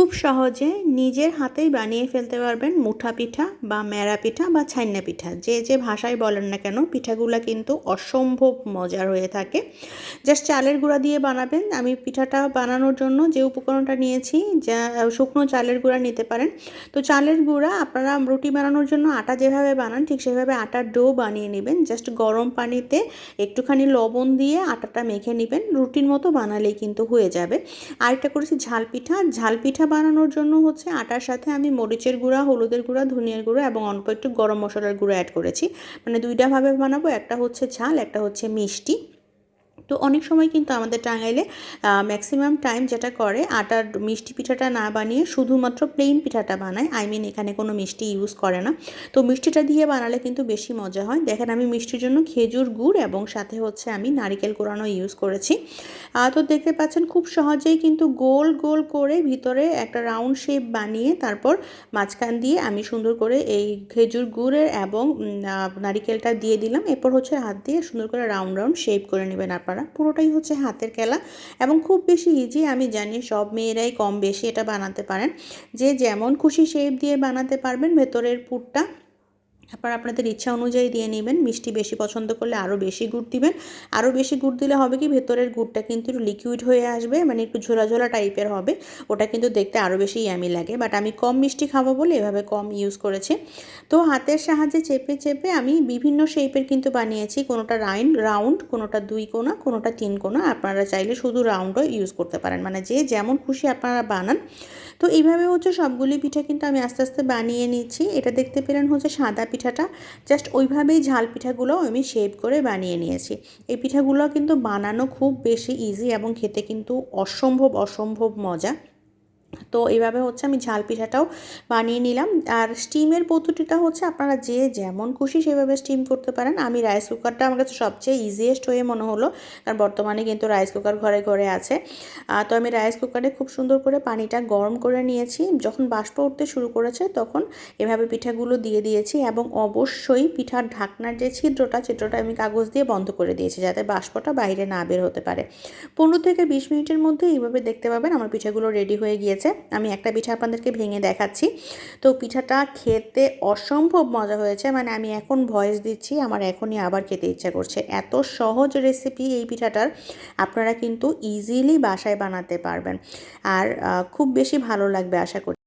খুব সহজে নিজের হাতেই বানিয়ে ফেলতে পারবেন মুঠা পিঠা বা ম্যাড়া পিঠা বা ছাইনা পিঠা। যে যে ভাষায় বলেন না কেন, পিঠাগুলো কিন্তু অসম্ভব মজার হয়ে থাকে। জাস্ট চালের গুঁড়া দিয়ে বানাবেন। আমি পিঠাটা বানানোর জন্য যে উপকরণটা নিয়েছি, যা, শুকনো চালের গুঁড়া নিতে পারেন। তো চালের গুঁড়া আপনারা রুটি বানানোর জন্য আটা যেভাবে বানান, ঠিক সেভাবে আটার ডো বানিয়ে নেবেন। জাস্ট গরম পানিতে একটুখানি লবণ দিয়ে আটাটা মেখে নেবেন। রুটির মতো বানালেই কিন্তু হয়ে যাবে। আরেকটা করেছি ঝাল পিঠা। ঝাল পিঠা বানানোর জন্য হচ্ছে আটার সাথে আমি মরিচের গুঁড়া, হলুদের গুঁড়া, ধনিয়ার গুঁড়া এবং অল্প একটু গরম মশলার গুঁড়ো অ্যাড করেছি। মানে দুইটা ভাবে বানাবো, একটা হচ্ছে ঝাল, একটা হচ্ছে মিষ্টি। তো অনেক সময় কিন্তু আমাদের টাঙ্গাইলে ম্যাক্সিমাম টাইম যেটা করে, আটার মিষ্টি পিঠাটা না বানিয়ে শুধুমাত্র প্লেন পিঠাটা বানায়। আই মিন এখানে কোনো মিষ্টি ইউজ করে না। তো মিষ্টিটা দিয়ে বানালে কিন্তু বেশি মজা হয়। দেখেন, আমি মিষ্টির জন্য খেজুর গুড় এবং সাথে হচ্ছে আমি নারিকেল কোরানো ইউজ করেছি। তো দেখতে পাচ্ছেন, খুব সহজেই কিন্তু গোল গোল করে ভিতরে একটা রাউন্ড শেপ বানিয়ে তারপর মাঝখান দিয়ে আমি সুন্দর করে এই খেজুর গুড়ের এবং নারিকেলটা দিয়ে দিলাম। এরপর হচ্ছে হাত দিয়ে সুন্দর করে রাউন্ড রাউন্ড শেপ করে নেবেন আপনারা। করা পুরোটাই হচ্ছে হাতের খেলা। এবং খুব বেশি ইজি আমি জানি সব মেয়েরাই কম বেশি এটা বানাতে পারেন। যে যেমন খুশি শেপ দিয়ে বানাতে পারবেন, ভেতরের পুরটা আপনারা আপনাদের ইচ্ছা অনুযায়ী দিয়ে নেবেন। মিষ্টি বেশি পছন্দ করলে আরও বেশি গুড় দিবেন। আরও বেশি গুড় দিলে হবে কি, ভেতরের গুড়টা কিন্তু লিকুইড হয়ে আসবে মানে একটু ঝোলা ঝোলা টাইপের হবে। ওটা কিন্তু দেখতে আরও বেশি ইয়ামি লাগে। বাট আমি কম মিষ্টি খাব বলে এভাবে কম ইউজ করেছি। তো হাতের সাহায্যে চেপে চেপে আমি বিভিন্ন শেপের কিন্তু বানিয়েছি। কোনোটা রাইন্ড রাউন্ড কোনোটা দুই কোনা, কোনোটা তিন কোনা। আপনারা চাইলে শুধু রাউন্ডও ইউজ করতে পারেন। মানে যে যেমন খুশি আপনারা বানান। তো এইভাবে হচ্ছে সবগুলি পিঠা কিন্তু আমি আস্তে আস্তে বানিয়ে নিচ্ছি। এটা দেখতে পেলেন হচ্ছে সাদা পিঠাটা। জাস্ট ওইভাবেই ঝাল পিঠাগুলো আমি শেপ করে বানিয়ে নিয়েছি। এই পিঠাগুলো কিন্তু বানানো খুব বেশি ইজি এবং খেতে কিন্তু অসম্ভব অসম্ভব মজা। তো এইভাবে হচ্ছে আমি ঝাল পিঠাটাও বানিয়ে নিলাম। আর স্টিমের পদ্ধতিটা হচ্ছে আপনারা যে যেমন খুশি সেভাবে স্টিম করতে পারেন। আমি রাইস কুকারটা আমার কাছে সবচেয়ে ইজিয়েস্ট হয়ে মনে হলো। কারণ বর্তমানে কিন্তু রাইস কুকার ঘরে ঘরে আছে। তো আমি রাইস কুকারে খুব সুন্দর করে পানিটা গরম করে নিয়েছি। যখন বাষ্প উঠতে শুরু করেছে তখন এভাবে পিঠাগুলো দিয়ে দিয়েছি এবং অবশ্যই পিঠার ঢাকনার যে ছিদ্রটা ছিদ্রটা আমি কাগজ দিয়ে বন্ধ করে দিয়েছি যাতে বাষ্পটা বাইরে না বের হতে পারে। পনেরো থেকে বিশ মিনিটের মধ্যে এইভাবে দেখতে পাবেন আমার পিঠাগুলো রেডি হয়ে গিয়েছে। আমি একটা পিঠা আপনাদেরকে ভেঙে দেখাচ্ছি। তো পিঠাটা খেতে অসম্ভব মজা হয়েছে মানে আমি এখন ভয়েস দিচ্ছি, আমার এখনই আবার খেতে ইচ্ছা করছে। এত সহজ রেসিপি এই পিঠাটার, আপনারা কিন্তু ইজিলি বাসায় বানাতে পারবেন। আর খুব বেশি ভালো লাগবে আশা করি।